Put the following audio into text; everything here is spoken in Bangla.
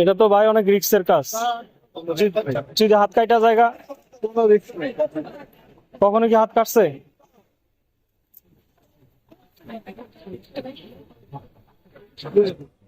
এটা তো ভাই অনেক রিক্সের কাজ যদি হাত কাটা জায়গা কখনো কি হাত কাটছে Thank you.